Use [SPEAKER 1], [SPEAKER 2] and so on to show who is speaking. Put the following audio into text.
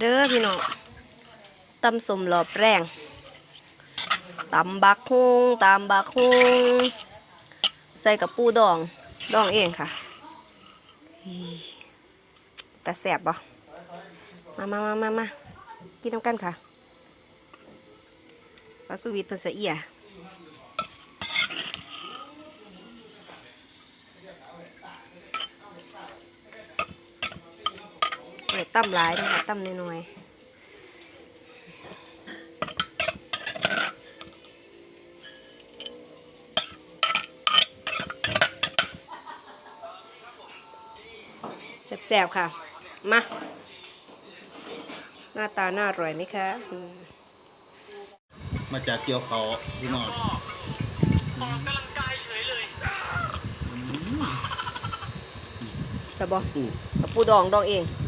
[SPEAKER 1] เด้อพี่น้องตำสมหลอบแรงตำบักฮุงตำบักฮุงใส่กับปูดอง ดองเองค่ะ แต่แสบบ่มามามามามากินน้ำกันค่ะปลาสวิตเพิ่นเสีย อียเปิดตั้มหลายนะคะตั้มน้อยๆแสบๆค่ะ มา หน้าตาน่าอร่อยไหมคะอืม
[SPEAKER 2] มาจากเกี่ยวเขาพี่น้อง
[SPEAKER 1] แต่บอ
[SPEAKER 2] ปู
[SPEAKER 1] กับปูดองดองเอง
[SPEAKER 2] อ